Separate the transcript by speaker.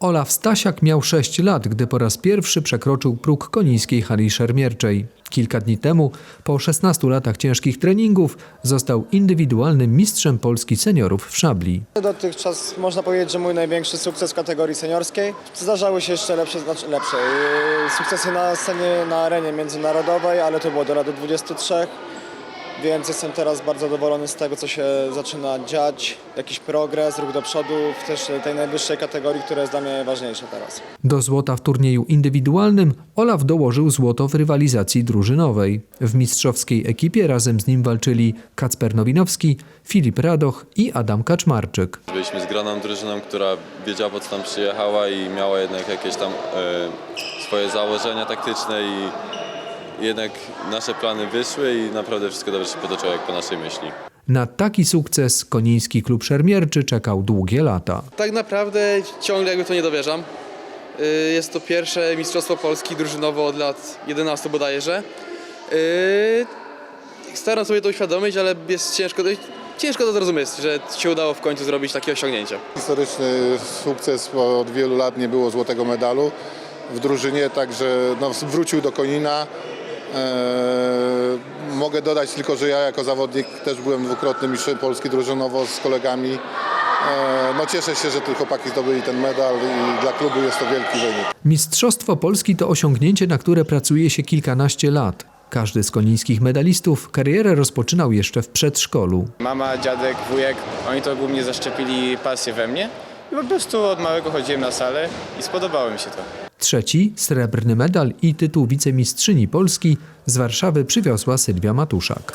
Speaker 1: Olaf Stasiak miał 6 lat, gdy po raz pierwszy przekroczył próg konińskiej hali szermierczej. Kilka dni temu, po 16 latach ciężkich treningów, został indywidualnym mistrzem Polski seniorów w szabli.
Speaker 2: Dotychczas można powiedzieć, że mój największy sukces w kategorii seniorskiej. Zdarzały się jeszcze lepsze, znaczy lepsze. yy, Sukcesy na scenie, na arenie międzynarodowej, ale to było do lat 23. Więc jestem teraz bardzo zadowolony z tego, co się zaczyna dziać. Jakiś progres, ruch do przodu w też tej najwyższej kategorii, która jest dla mnie najważniejsza teraz.
Speaker 1: Do złota w turnieju indywidualnym Olaf dołożył złoto w rywalizacji drużynowej. W mistrzowskiej ekipie razem z nim walczyli Kacper Nowinowski, Filip Radoch i Adam Kaczmarczyk.
Speaker 3: Byliśmy zgraną drużyną, która wiedziała po co tam przyjechała i miała jednak jakieś tam e, swoje założenia taktyczne i jednak nasze plany wyszły i naprawdę wszystko dobrze się potoczyło jak po naszej myśli.
Speaker 1: Na taki sukces koniński klub szermierczy czekał długie lata.
Speaker 4: Tak naprawdę ciągle jakby to nie dowierzam. Y, Jest to pierwsze Mistrzostwo Polski drużynowo od lat 11 bodajże. Y, Staram sobie to uświadomić, ale jest ciężko, ciężko to zrozumieć, że się udało w końcu zrobić takie osiągnięcie.
Speaker 5: Historyczny sukces, bo od wielu lat nie było złotego medalu w drużynie, także no, wrócił do Konina. Eee, mogę dodać tylko, że ja jako zawodnik też byłem dwukrotnym mistrzem Polski drużynowo z kolegami. Eee, no cieszę się, że te chłopaki zdobyli ten medal i dla klubu jest to wielki wynik.
Speaker 1: Mistrzostwo Polski to osiągnięcie, na które pracuje się kilkanaście lat. Każdy z konińskich medalistów karierę rozpoczynał jeszcze w przedszkolu.
Speaker 6: Mama, dziadek, wujek, oni to głównie zaszczepili pasję we mnie. I po prostu od małego chodziłem na salę i spodobało mi się to.
Speaker 1: Trzeci, srebrny medal i tytuł wicemistrzyni Polski z Warszawy przywiozła Sylwia Matuszak.